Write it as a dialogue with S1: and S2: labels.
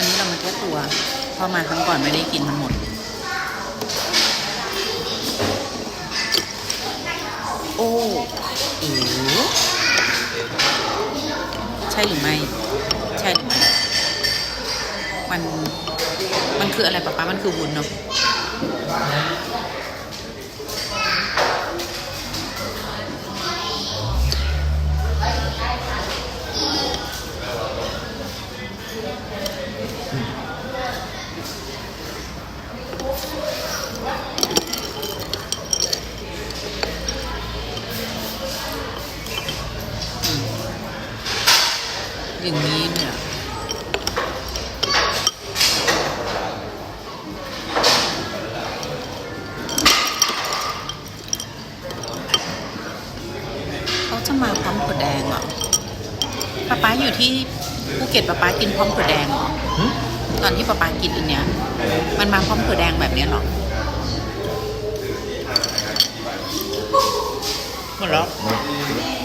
S1: วันนี้เรามาแค่ตัวเพราะมาครั้งก่อนไม่ได้กินมันหมด โอ้เอ๋ใช่หรือไม่ ใช่หรือไม่ มัน มันคืออะไรป๊าป๊ามันคือวุ้นเนาะ อย่างนี้เนี่ยเขาจะมาพร้อมถั่วแดงเหรอป๊าป๊าอยู่ที่ภูเก็ตป๊าป๊ากินพร้อมถั่วแดงเหรอ
S2: หึ
S1: ตอนที่ป๊าป๊ากินอันเนี้ย มันมาพร้อมถั่วแดงแบบเนี้ยเหรอหมดแล้ว
S2: มา